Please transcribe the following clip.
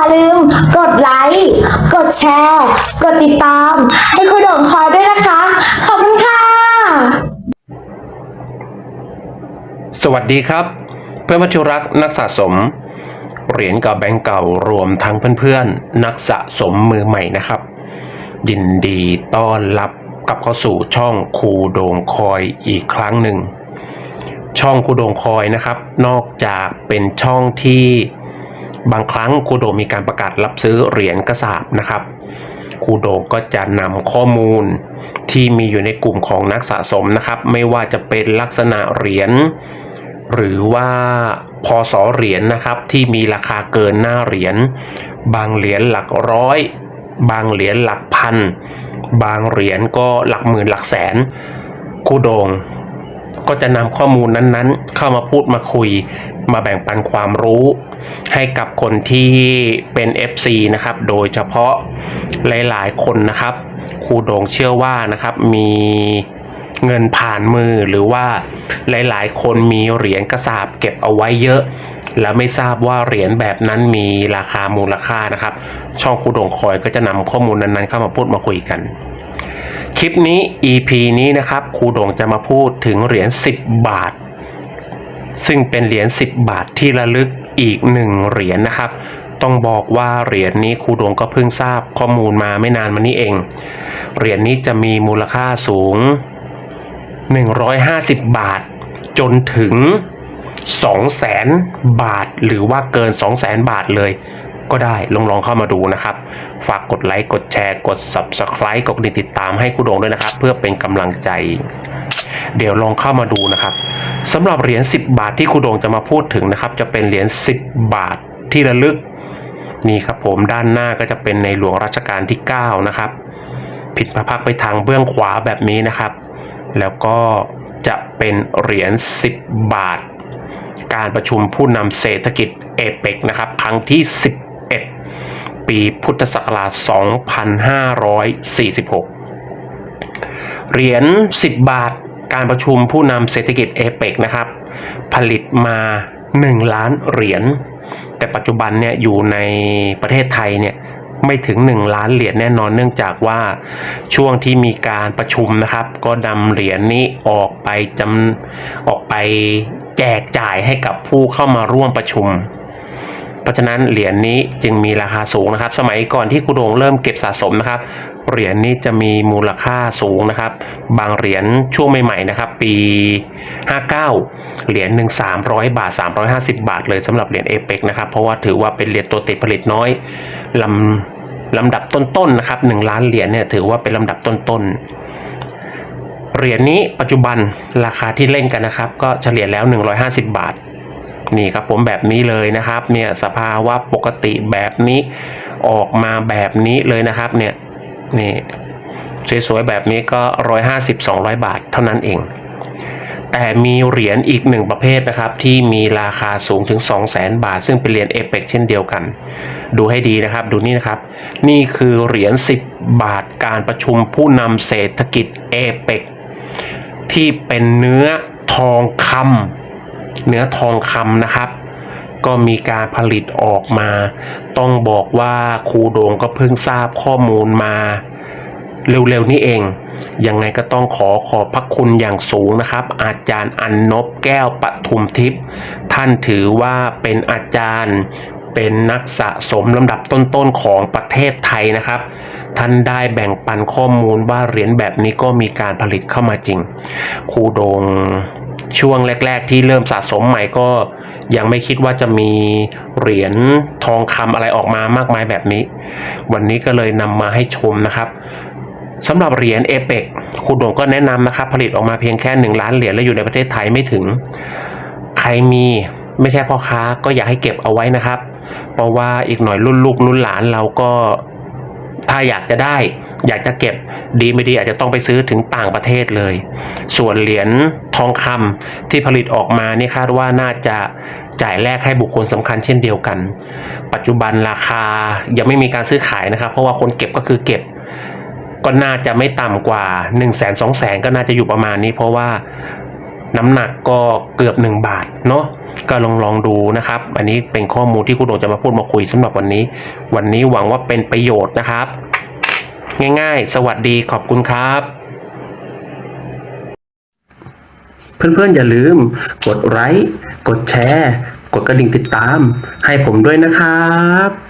อย่าลืมกดไลค์ กดแชร์ กดติดตาม ให้คุณโด่งคอยด้วยนะคะ ขอบคุณค่ะ สวัสดีครับ เพื่อนมัธยรักนักสะสม เหรียญกับแบงก์เก่ารวมทั้งเพื่อนๆ นักสะสมมือใหม่นะครับ ยินดีต้อนรับกลับเข้าสู่ช่องคูโดงคอยอีกครั้งหนึ่งช่องคูโดงคอยนะครับ นอกจากเป็นช่องที่ บางครั้งคูโดมีการประกาศรับซื้อเหรียญกระสาบนะครับคูโดก็จะนำข้อมูลที่มีอยู่ในกลุ่มของนักสะสมนะครับ ไม่ว่าจะเป็นลักษณะเหรียญหรือว่าพอสอเหรียญนะครับที่มีราคาเกินหน้าเหรียญบางเหรียญหลักร้อย บางเหรียญหลักพัน บางเหรียญก็หลักหมื่นหลักแสนครูโดง ก็จะนำข้อมูลนั้นๆ เข้ามาพูดมาคุย มาแบ่งปันความรู้ ให้กับคนที่เป็น FC นะครับ โดยเฉพาะหลายๆ คนนะครับครูโดงเชื่อว่านะครับมีเงินผ่านมือหรือว่าหลายๆ คนมีเหรียญกระสาบเก็บเอาไว้เยอะ แล้วไม่ทราบว่าเหรียญแบบนั้นมีราคามูลค่านะครับ ช่องครูโดงคอยก็จะนำข้อมูลนั้นๆ เข้ามาพูดมาคุยกัน คลิปนี้ EP นี้นะครับครูโดงจะมาพูดถึงเหรียญ10 บาท ซึ่งเป็นเหรียญ10 บาทที่ระลึกอีกหนึ่งเหรียญนะครับ ต้องบอกว่าเหรียญนี้ครูโดงก็เพิ่งทราบข้อมูลมาไม่นานมานี้เอง เหรียญนี้จะมีมูลค่าสูง 150 บาท จนถึง 200,000บาท หรือว่าเกิน 200,000บาทเลย ก็ได้ลองลองเข้ามาดูนะครับ ฝากกดไลค์กดแชร์ กด Subscribe กดติดตามให้ครูโดงด้วยนะครับ เพื่อเป็นกำลังใจ เดี๋ยวลองเข้ามาดูนะครับสำหรับเหรียญ10 บาทที่ครูโดงจะมาพูดถึงนะครับ จะเป็นเหรียญ10 บาทที่ระลึกนี่ครับผมด้านหน้าก็จะเป็นในหลวงรัชกาลที่ 9 นะครับ ผิดพระพักตร์ไปทางเบื้องขวาแบบนี้นะครับ แล้วก็จะเป็นเหรียญ 10 บาท การประชุมผู้นำเศรษฐกิจเอเปกนะครับ ครั้งที่11 ปีพุทธศักราช 2546 เหรียญ 10 บาทการประชุมผู้นำเศรษฐกิจเอเปกนะครับ ผลิตมา 1 ล้านเหรียญ แต่ปัจจุบันเนี่ยอยู่ในประเทศไทยเนี่ยไม่ถึง 1 ล้านเหรียญแน่นอนเนื่องจากว่าช่วงที่มีการประชุมนะครับ ก็นำเหรียญนี้ออกไปจำออกไปแจกจ่ายให้กับผู้เข้ามาร่วมประชุม เพราะฉะนั้นเหรียญนี้จึงมีราคาสูงนะครับ สมัยก่อนที่ครูโดงเริ่มเก็บสะสมนะครับ เหรียญนี้จะมีมูลค่าสูงนะครับ บางเหรียญช่วงใหม่ๆนะครับ ปี 59 เหรียญหนึ่ง300 บาท 350 บาทเลยสำหรับเหรียญเอเปกนะครับ เพราะว่าถือว่าเป็นเหรียญตัวติดผลิตน้อยลำลำดับต้นๆนะครับ1ล้านเหรียญเนี่ยถือว่าเป็นลำดับต้นๆเหรียญนี้ปัจจุบันราคาที่เล่นกันนะครับ ก็เฉลี่ยแล้ว 150 บาท นี่ครับผมแบบนี้เลยนะครับเนี่ยสภาวะปกติแบบนี้ออกมาแบบนี้เลยนะครับเนี่ยนี่สวยๆแบบนี้ก็ 150-200 บาทเท่านั้นเอง แต่มีเหรียญอีกหนึ่งประเภทนะครับ ที่มีราคาสูงถึง 200,000 บาท ซึ่งเป็นเหรียญเอเปกเช่นเดียวกัน ดูให้ดีนะครับ ดูนี่นะครับ นี่คือเหรียญ 10 บาทการประชุมผู้นำเศรษฐกิจเอเปกที่เป็นเนื้อทองคำ เนื้อทองคำนะครับ ก็มีการผลิตออกมา ต้องบอกว่าครูโดงก็เพิ่งทราบข้อมูลมาเร็วๆนี้เอง ยังไงก็ต้องขอขอบพระคุณอย่างสูงนะครับ อาจารย์อันนบแก้วปทุมทิพย์ท่านถือว่าเป็นอาจารย์เป็นนักสะสมลำดับต้นๆของประเทศไทยนะครับ ท่านได้แบ่งปันข้อมูลว่าเหรียญแบบนี้ก็มีการผลิตเข้ามาจริง ครูโดง ช่วงแรก ๆ ที่เริ่มสะสมใหม่ก็ยังไม่คิดว่าจะมีเหรียญทองคำอะไรออกมามากมายแบบนี้ วันนี้ก็เลยนำมาให้ชมนะครับสำหรับเหรียญเอเปกครูโดงก็แนะนำนะครับ ผลิตออกมาเพียงแค่ 1 ล้านเหรียญและอยู่ในประเทศไทยไม่ถึง ใครมีไม่ใช่พ่อค้าก็อยากให้เก็บเอาไว้นะครับ เพราะว่าอีกหน่อยรุ่นลูกรุ่นหลานเราก็ ถ้าอยากจะได้ อยากจะเก็บดีไม่ดีอาจจะต้องไปซื้อถึงต่างประเทศเลย ส่วนเหรียญทองคำที่ผลิตออกมานี่คาดว่าน่าจะจ่ายแลกให้บุคคลสำคัญเช่นเดียวกัน ปัจจุบันราคายังไม่มีการซื้อขายนะครับ เพราะว่าคนเก็บก็คือเก็บ ก็น่าจะไม่ต่ำกว่า1นึ่งแสนสองแสนก็น่าจะอยู่ประมาณนี้ เพราะว่า น้ำหนักก็เกือบ 1 บาทเนาะก็ลองลองดูนะครับ อันนี้เป็นข้อมูลที่คุณโดงจะมาพูดมาคุยสำหรับวันนี้ วันนี้หวังว่าเป็นประโยชน์นะครับ ง่ายๆ สวัสดีขอบคุณครับ เพื่อนๆ อย่าลืม กดไลค์กดแชร์ กดกระดิ่งติดตาม ให้ผมด้วยนะครับ